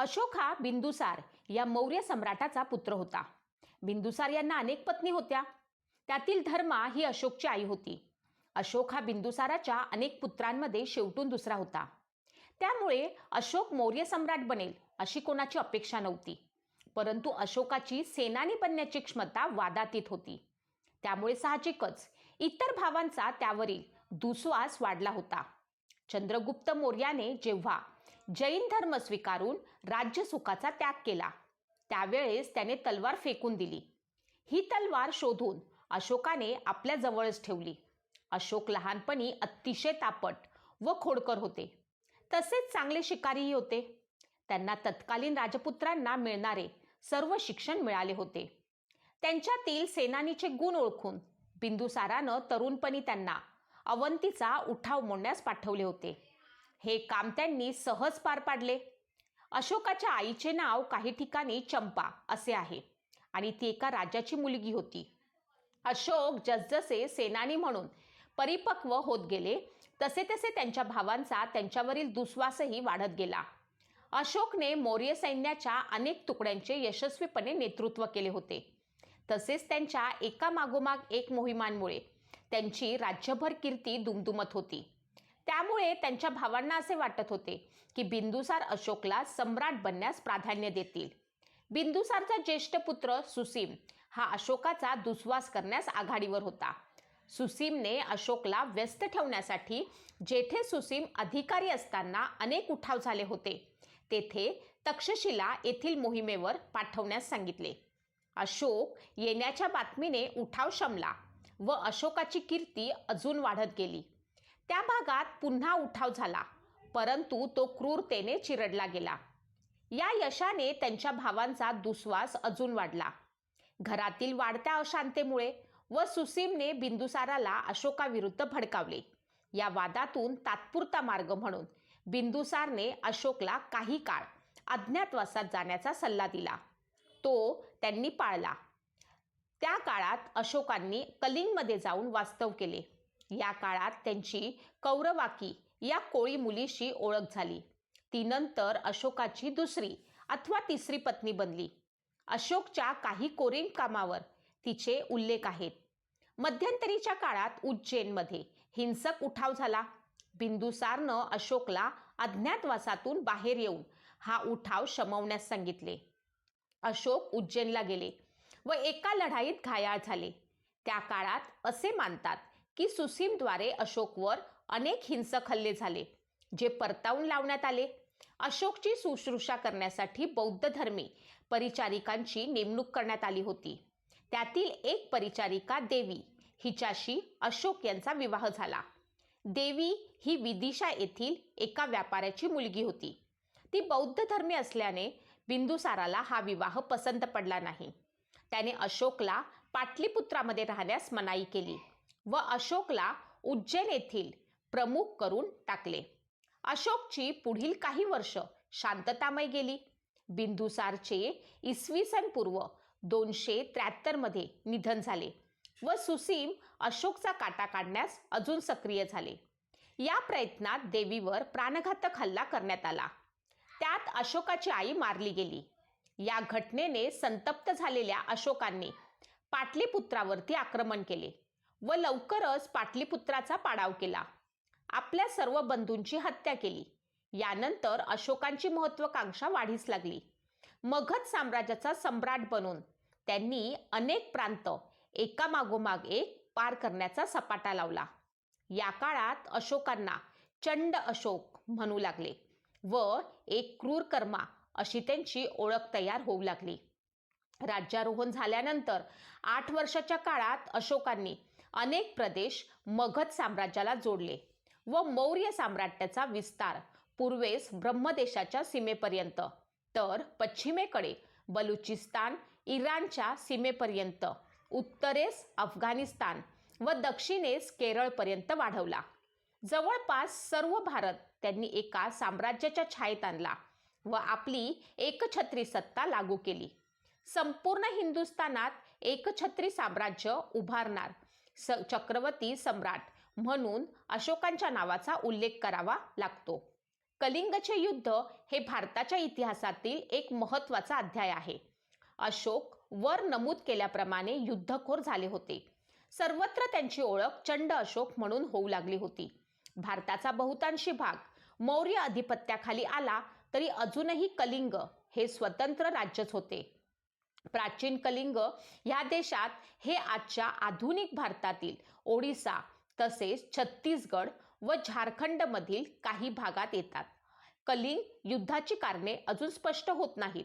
अशोक हा बिंदुसार या मौर्य सम्राटाचा पुत्र होता. बिंदुसार यांना अनेक पत्नी होत्या. त्यातील धर्मा ही अशोकची आई होती. अशोक हा बिंदुसाराच्या अनेक पुत्रांमध्ये शेवटून दुसरा होता. त्यामुळे अशोक मौर्य सम्राट बनेल अशी कोणाची अपेक्षा नव्हती. परंतु अशोकाची सेनानी बनण्याची क्षमता वादातीत होती. त्यामुळे साहजिकच इतर भावांचा त्यावरील दुस्वास वाढला होता. चंद्रगुप्त मौर्याने जेव्हा जैन धर्म स्वीकारून राज्य सुखाचा त्याग केला. त्यावेळेस त्याने तलवार फेकून दिली. ही तलवार शोधून अशोकाने आपल्या जवळच ठेवली. अशोक लहानपणी अतिशय तापट व खोडकर होते. तसेच चांगले शिकारीही होते. त्यांना तत्कालीन राजपुत्रांना मिळणारे सर्व शिक्षण मिळाले होते. त्यांच्यातील सेनानीचे गुण ओळखून बिंदुसारानं तरुणपणी त्यांना अवंतीचा उठाव मोडण्यास पाठवले होते. हे काम त्यांनी सहज पार पाडले. अशोकाच्या आईचे नाव काही ठिकाणी चंपा असे आहे आणि ती एका राजाची मुलगी होती. अशोक जसजसे सेनानी म्हणून परिपक्व होत गेले तसे तसे त्यांच्या भावांचा त्यांच्यावरील दुस्वासही वाढत गेला. अशोकने मौर्य सैन्याच्या अनेक तुकड्यांचे यशस्वीपणे नेतृत्व केले होते. तसेच त्यांच्या एका मागोमाग एक मोहिमांमुळे त्यांची राज्यभर कीर्ती दुमदुमत होती. त्यामुळे त्यांच्या भावांना असे वाटत होते की बिंदुसार अशोकला सम्राट बनण्यास प्राधान्य देतील. बिंदुसारचा ज्येष्ठ पुत्र सुसीम हा अशोकाचा दुस्वास करण्यास आघाडीवर होता. सुसीमने अशोकला व्यस्त ठेवण्यासाठी जेथे सुसीम अधिकारी असताना अनेक उठाव झाले होते तेथे तक्षशिला येथील मोहिमेवर पाठवण्यास सांगितले. अशोक येण्याच्या बातमीने उठाव शमला व अशोकाची कीर्ती अजून वाढत गेली. त्या भागात पुन्हा उठाव झाला परंतु तो क्रूरतेने चिरडला गेला. या यशाने त्यांच्या भावांचा दुस्वास अजून वाढला. घरातील वाढत्या अशांतेमुळे व सुसीमने बिंदुसाराला अशोकाविरुद्ध भडकावले. या वादातून तात्पुरता मार्ग म्हणून बिंदुसारने अशोकला काही काळ अज्ञातवासात जाण्याचा सल्ला दिला. तो त्यांनी पाळला. त्या काळात अशोकांनी कलिंगमध्ये जाऊन वास्तव केले. या काळात त्यांची कौरवाकी या कोळी मुलीशी ओळख झाली. ती नंतर अशोकाची दुसरी अथवा तिसरी पत्नी बनली. अशोकच्या काही कोरीम कामावर तिचे उल्लेख आहेत. मध्यंतरीच्या काळात उज्जैनमध्ये हिंसक उठाव झाला. बिंदुसारनं अशोकला अज्ञातवासातून बाहेर येऊन हा उठाव शमवण्यास सांगितले. अशोक उज्जैनला गेले व एका लढाईत घायाळ झाले. त्या काळात असे मानतात की सुसीमद्वारे अशोकवर अनेक हिंसक हल्ले झाले जे परतावून लावण्यात आले. अशोकची शुश्रूषा करण्यासाठी बौद्ध धर्मी परिचारिकांची नेमणूक करण्यात आली होती. त्यातील एक परिचारिका देवी हिच्याशी अशोक यांचा विवाह झाला. देवी ही विदिशा येथील एका व्यापाऱ्याची मुलगी होती. ती बौद्ध धर्मी असल्याने बिंदुसाराला हा विवाह पसंत पडला नाही. त्याने अशोकला पाटलीपुत्रामध्ये राहण्यास मनाई केली. व अशोकला उज्जैन येथील प्रमुख करून टाकले. अशोकची पुढील काही वर्ष शांततामय गेली. बिंदुसारचे इसवी सन पूर्व दोनशे त्र्याहत्तरमध्ये निधन झाले व सुसीम अशोकचा काटा काढण्यास अजून सक्रिय झाले. या प्रयत्नात देवीवर प्राणघातक हल्ला करण्यात आला. त्यात अशोकाची आई मारली गेली. या घटनेने संतप्त झालेल्या अशोकांनी पाटलीपुत्रावरती आक्रमण केले. व लवकरच पाटलीपुत्राचा पाडाव केला. आपल्या सर्व बंधूंची हत्या केली. यानंतर अशोकांची महत्वाकांक्षा वाढीस लागली. मगध साम्राज्याचा सम्राट बनून त्यांनी अनेक प्रांत एकामागोमाग एक पार करण्याचा सपाटा लावला. या काळात अशोकांना चंड अशोक म्हणू लागले व एक क्रूर कर्मा अशी त्यांची ओळख तयार होऊ लागली. राज्यारोहण झाल्यानंतर आठ वर्षाच्या काळात अशोकांनी अनेक प्रदेश मगध साम्राज्याला जोडले व मौर्य साम्राज्याचा विस्तार पूर्वेस ब्रह्मदेशाच्या सीमेपर्यंत तर पश्चिमेकडे बलुचिस्तान इराणच्या सीमेपर्यंत उत्तरेस अफगाणिस्तान व दक्षिणेस केरळपर्यंत वाढवला. जवळपास सर्व भारत त्यांनी एका साम्राज्याच्या छायेत आणला व आपली एकछत्री सत्ता लागू केली. संपूर्ण हिंदुस्थानात एकछत्री साम्राज्य उभारणार स चक्रवर्ती सम्राट म्हणून अशोकांच्या नावाचा उल्लेख करावा लागतो. कलिंगचे युद्ध हे भारताच्या इतिहासातील एक महत्त्वाचा अध्याय आहे. अशोक वर नमूद केल्याप्रमाणे युद्धखोर झाले होते. सर्वत्र त्यांची ओळख चंड अशोक म्हणून होऊ लागली होती. भारताचा बहुतांशी भाग मौर्य अधिपत्याखाली आला तरी अजूनही कलिंग हे स्वतंत्र राज्यच होते. प्राचीन कलिंग ह्या देशात हे आजच्या आधुनिक भारतातील ओडिसा तसेच छत्तीसगड व झारखंडमधील काही भागात येतात. कलिंग युद्धाची कारणे अजून स्पष्ट होत नाहीत.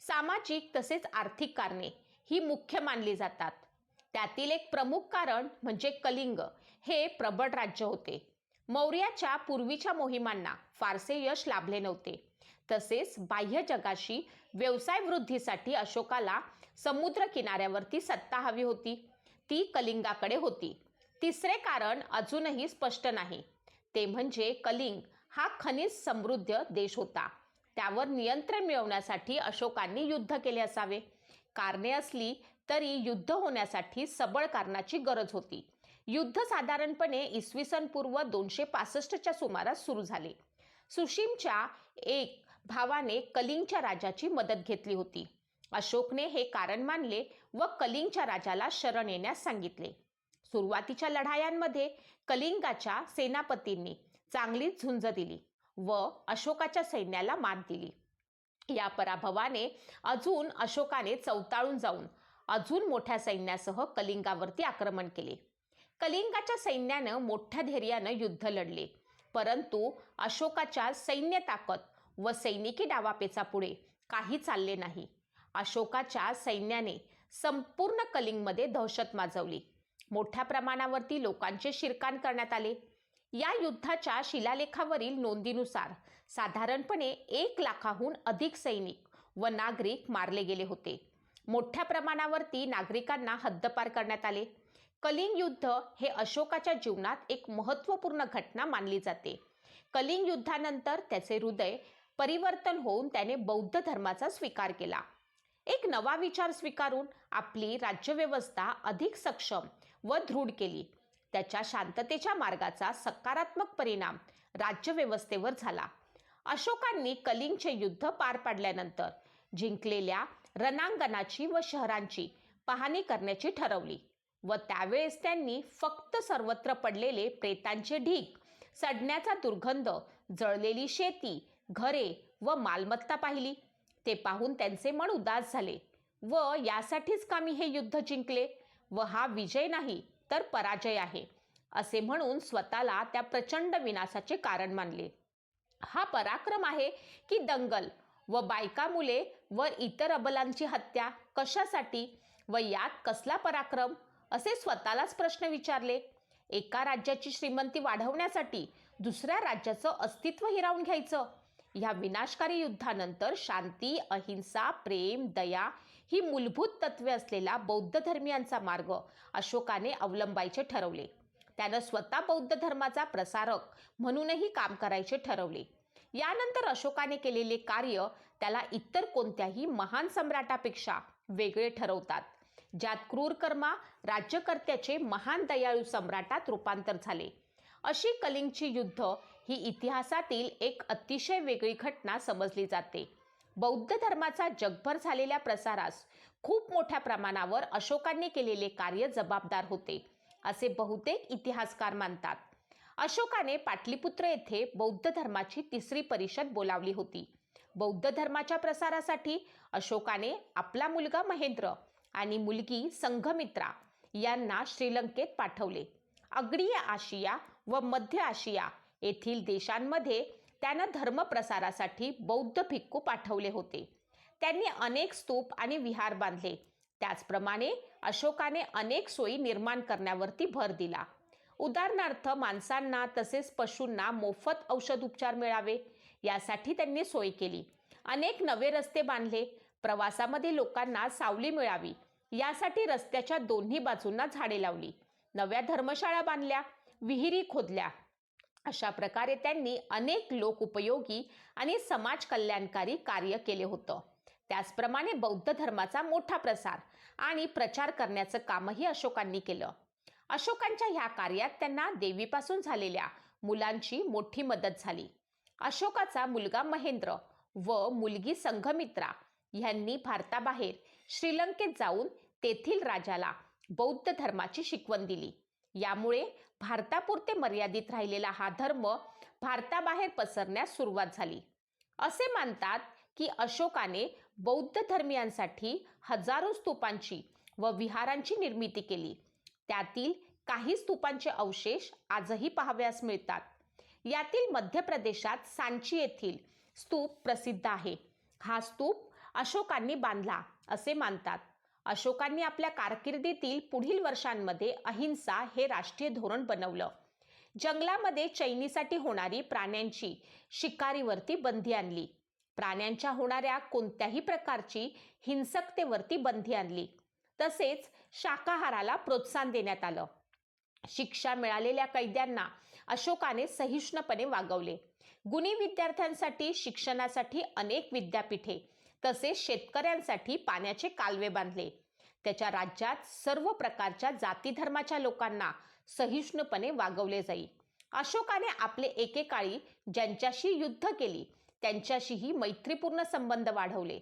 सामाजिक तसेच आर्थिक कारणे ही मुख्य मानली जातात. त्यातील एक प्रमुख कारण म्हणजे कलिंग हे प्रबळ राज्य होते. मौर्याच्या पूर्वीच्या मोहिमांना फारसे यश लाभले नव्हते. तसेच बाह्य जगाशी व्यवसाय वृद्धीसाठी अशोकाला समुद्र किनाऱ्यावरती सत्ता हवी होती. ती कलिंगाकडे होती. तिसरे कारण अजूनही स्पष्ट नाही. ते म्हणजे कलिंग हा खनिज समृद्ध देश होता. त्यावर नियंत्रण मिळवण्यासाठी अशोकांनी युद्ध केले असावे. कारणे असली तरी युद्ध होण्यासाठी सबळ कारणाची गरज होती. युद्ध साधारणपणे इसवी सन पूर्व दोनशे पासष्टच्या सुमारास सुरू झाले. सुशीमच्या एक भावाने कलिंगच्या राजाची मदत घेतली होती. अशोकने हे कारण मानले व कलिंगच्या राजाला शरण येण्यास सांगितले. सुरुवातीच्या लढायांमध्ये कलिंगाच्या सेनापतींनी चांगलीच झुंज दिली व अशोकाच्या सैन्याला मात दिली. या पराभवाने अजून अशोकाने चौताळून जाऊन अजून मोठ्या सैन्यासह कलिंगावरती आक्रमण केले. कलिंगाच्या सैन्यानं मोठ्या धैर्यानं युद्ध लढले परंतु अशोकाच्या सैन्य ताकद व सैनिकी डावापेचा पुढे काही चालले नाही. अशोकाच्या सैन्याने संपूर्ण कलिंगमध्ये दहशत माजवली. मोठ्या प्रमाणावरती लोकांचे शिरकाण करण्यात आले. या युद्धाच्या शिलालेखावरील नोंदीनुसार साधारणपणे एक लाखाहून अधिक सैनिक व नागरिक मारले गेले होते. मोठ्या प्रमाणावरती नागरिकांना हद्दपार करण्यात आले. कलिंग युद्ध हे अशोकाच्या जीवनात एक महत्त्वपूर्ण घटना मानली जाते. कलिंग युद्धानंतर त्याचे हृदय परिवर्तन होऊन त्याने बौद्ध धर्माचा स्वीकार केला. एक नवा विचार स्वीकारून आपली राज्यव्यवस्था अधिक सक्षम व दृढ केली. त्याच्या शांततेच्या मार्गाचा सकारात्मक परिणाम राज्यव्यवस्थेवर झाला. अशोकांनी कलिंगचे युद्ध पार पाडल्यानंतर जिंकलेल्या रणांगणाची व शहरांची पाहणी करण्याची ठरवली व त्यावेळेस त्यांनी फक्त सर्वत्र पडलेले प्रेतांचे ढीग सडण्याचा दुर्गंध जळलेली शेती घरे व मालमत्ता पाहिली. ते पाहून त्यांचे मन उदास झाले व यासाठीच का मी हे युद्ध जिंकले? व हा विजय नाही तर पराजय आहे असे म्हणून स्वतःला त्या प्रचंड विनाशाचे कारण मानले. हा पराक्रम आहे की दंगल व बायका मुले व इतर अबलांची हत्या कशासाठी व यात कसला पराक्रम? असे स्वतःलाच प्रश्न विचारले. एका राज्याची श्रीमंती वाढवण्यासाठी दुसऱ्या राज्याचं अस्तित्व हिरावून घ्यायचं. ह्या विनाशकारी युद्धानंतर शांती अहिंसा प्रेम दया ही मूलभूत तत्वे असलेला बौद्ध धर्मियांचा मार्ग अशोकाने अवलंबायचे ठरवले. त्यानं स्वतः बौद्ध धर्माचा प्रसारक म्हणूनही काम करायचे ठरवले. यानंतर अशोकाने केलेले कार्य त्याला इतर कोणत्याही महान सम्राटापेक्षा वेगळे ठरवतात. ज्यात क्रूरकर्मा राज्यकर्त्याचे महान दयाळू सम्राटात रूपांतर झाले. अशी कलिंगची युद्ध ही इतिहासातील एक अतिशय वेगळी घटना समजली जाते. बौद्ध धर्माचा जगभर झालेल्या प्रसारास खूप मोठ्या प्रमाणावर अशोकांनी केलेले कार्य जबाबदार होते असे बहुतेक इतिहासकार मानतात. अशोकाने पाटलीपुत्र येथे बौद्ध धर्माची तिसरी परिषद बोलावली होती. बौद्ध धर्माच्या प्रसारासाठी अशोकाने आपला मुलगा महेंद्र आणि मुलगी संघमित्रा यांना श्रीलंकेत पाठवले. अग्रीय आशिया व मध्य आशिया येथील देशांमध्ये त्यानं धर्मप्रसारासाठी बौद्ध भिक्खू पाठवले होते. त्यांनी अनेक स्तूप आणि विहार बांधले. त्याचप्रमाणे अशोकाने अनेक सोयी निर्माण करण्यावरती भर दिला. उदाहरणार्थ माणसांना तसेच पशूंना मोफत औषध उपचार मिळावे यासाठी त्यांनी सोय केली. अनेक नवे रस्ते बांधले. प्रवासामध्ये लोकांना सावली मिळावी यासाठी रस्त्याच्या दोन्ही बाजूंना झाडे लावली. नव्या धर्मशाळा बांधल्या. विहिरी खोदल्या. अशा प्रकारे त्यांनी अनेक लोकउपयोगी आणि समाज कल्याणकारी कार्य केले होतं. त्याचप्रमाणे बौद्ध धर्माचा मोठा प्रसार आणि प्रचार करण्याचं कामही अशोकांनी केलं. अशोकांच्या ह्या कार्यात त्यांना देवीपासून झालेल्या मुलांची मोठी मदत झाली. अशोकाचा मुलगा महेंद्र व मुलगी संघमित्रा यांनी भारताबाहेर श्रीलंकेत जाऊन तेथील राजाला बौद्ध धर्माची शिकवण दिली. यामुळे भारतापुरते मर्यादित राहिलेला हा धर्म भारताबाहेर पसरण्यास सुरुवात झाली. असे मानतात की अशोकाने बौद्ध धर्मियांसाठी हजारो स्तूपांची व विहारांची निर्मिती केली. त्यातील काही स्तूपांचे अवशेष आजही पाहाव्यास मिळतात. यातील मध्य प्रदेशात सांची येथील स्तूप प्रसिद्ध आहे. हा स्तूप अशोकांनी बांधला असे मानतात. अशोकांनी आपल्या कारकिर्दीतील पुढील वर्षांमध्ये अहिंसा हे राष्ट्रीय धोरण बनवलं. जंगलामध्ये चैनीसाठी होणारी प्राण्यांची शिकारीवरती बंदी आणली. प्राण्यांच्या होणाऱ्या कोणत्याही प्रकारची हिंसकतेवरती बंदी आणली. तसेच शाकाहाराला प्रोत्साहन देण्यात आलं. शिक्षा मिळालेल्या कैद्यांना अशोकाने सहिष्णुपणे वागवले. गुणी विद्यार्थ्यांसाठी शिक्षणासाठी अनेक विद्यापीठे तसेच शेतकऱ्यांसाठी पाण्याचे कालवे बांधले. त्याच्या राज्यात सर्व प्रकारच्या जाती धर्माच्या लोकांना सहिष्णुपणे वागवले जाई. अशोकाने आपले एकेकाळी ज्यांच्याशी युद्ध केली त्यांच्याशीही मैत्रीपूर्ण संबंध वाढवले.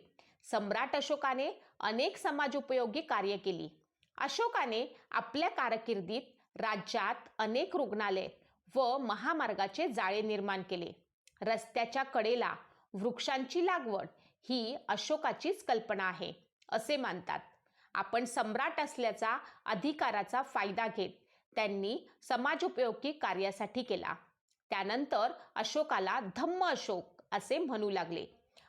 सम्राट अशोकाने अनेक समाजोपयोगी कार्य केली. अशोकाने आपल्या कारकिर्दीत राज्यात अनेक रुग्णालय व महामार्गाचे जाळे निर्माण केले. रस्त्याच्या कडेला वृक्षांची लागवड ही अशोकाचीच कल्पना आहे असे मानतात. आपण सम्राट असल्याचा अधिकाराचा फायदा घेत त्यांनी समाजोपयोगी कार्यासाठी केला. त्यानंतर अशोकाला धम्म अशोक असे म्हणू लागले.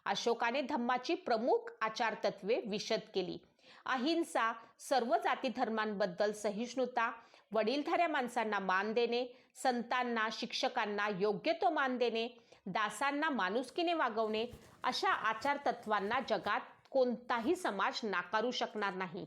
अशोकाने धम्माची प्रमुख आचारतत्वे विशद केली. अहिंसा सर्व जाती धर्मांबद्दल सहिष्णुता वडीलधाऱ्या माणसांना मान देणे संतांना शिक्षकांना योग्य तो मान देणे दासांना माणुसकीने वागवणे अशा आचारतत्वांना जगात कोणताही समाज नाकारू शकणार नाही.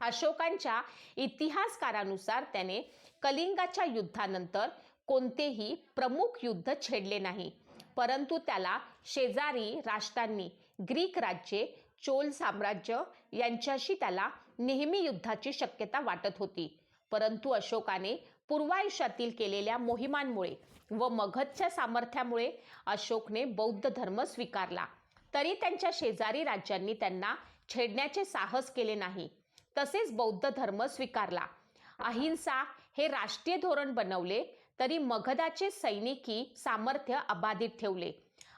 अशोकांच्या इतिहासकारानुसार त्याने कलिंगाच्या युद्धानंतर कोणतेही प्रमुख युद्ध छेडले नाही. परंतु त्याला शेजारी राष्ट्रांनी ग्रीक राज्ये चोल साम्राज्य यांच्याशी त्याला नेहमी युद्धाची शक्यता वाटत होती. परंतु अशोकाने पूर्वायुष्यातील केलेल्या मोहिमांमुळे व मगधच्या सामर्थ्यामुळे अशोकने बौद्ध धर्म स्वीकारला. तरी त्यांच्या शेजारी राज्यांनी त्यांना छेडण्याचे साहस केले नाही. तसेच बौद्ध धर्म स्वीकारला. अहिंसा हे राष्ट्रीय धोरण बनवले तरी मगधाचे सैनिकी सामर्थ्य अबाधित ठेवले.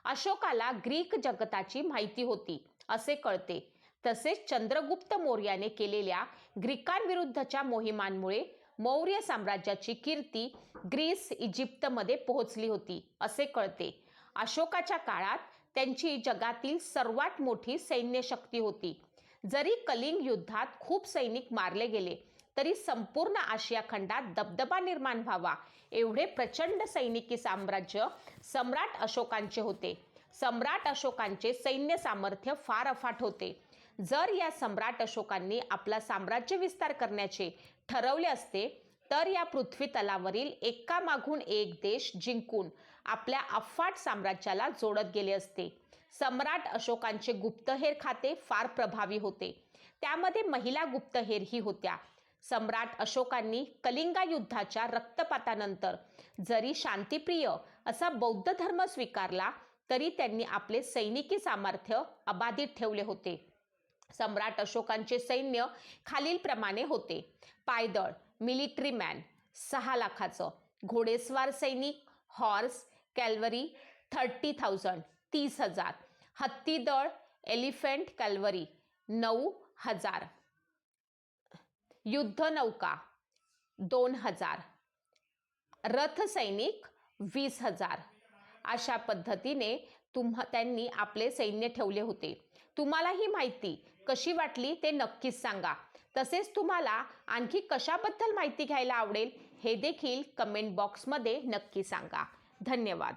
अशोकाला ग्रीक जगताची माहिती होती असे कळते. तसेच चंद्रगुप्त मौर्याने केलेल्या ग्रीकांविरुद्धच्या मोहिमांमुळे मौर्य साम्राज्याची कीर्ती ग्रीस इजिप्तमध्ये पोहोचली होती असे कळते. अशोकाच्या काळात त्यांची जगातील सर्वात मोठी सैन्यशक्ती होती. जरी कलिंग युद्धात खूप सैनिक मारले गेले तरी संपूर्ण आशिया खंडात दबदबा निर्माण व्हावा एवढे प्रचंड सैनिकी साम्राज्य सम्राट अशोकांचे होते. सम्राट अशोकांचे सैन्य सामर्थ्य फार अफाट होते. जर या सम्राट अशोकांनी आपला साम्राज्य विस्तार करण्याचे ठरवले असते तर या पृथ्वी तलावरील एकामागून एक देश जिंकून आपल्या अफाट साम्राज्याला जोडत गेले असते. सम्राट अशोकांचे गुप्तहेर खाते फार प्रभावी होते. त्यामध्ये महिला गुप्तहेरही होत्या. सम्राट अशोकांनी कलिंगा युद्धाच्या रक्तपातानंतर जरी शांतिप्रिय असा बौद्ध धर्म स्वीकारला तरी त्यांनी आपले सैनिकी सामर्थ्य अबाधित ठेवले होते. सम्राट अशोकांचे सैन्य खालीलप्रमाणे होते. पायदळ मिलिटरी मॅन सहा लाखाचं. घोडेस्वार सैनिक हॉर्स कॅल्वरी थर्टी थाउजंड तीस हजार. हत्तीदळ एलिफंट कॅल्वरी नऊ हजार. युद्धनौका दोन हजार. रथ सैनिक वीस हजार. अशा पद्धतीने तुम्हा त्यांनी आपले सैन्य ठेवले होते. तुम्हाला ही माहिती कशी वाटली ते नक्कीच सांगा. तसेच तुम्हाला आणखी कशाबद्दल माहिती घ्यायला आवडेल हे देखील कमेंट बॉक्समध्ये नक्की सांगा. धन्यवाद.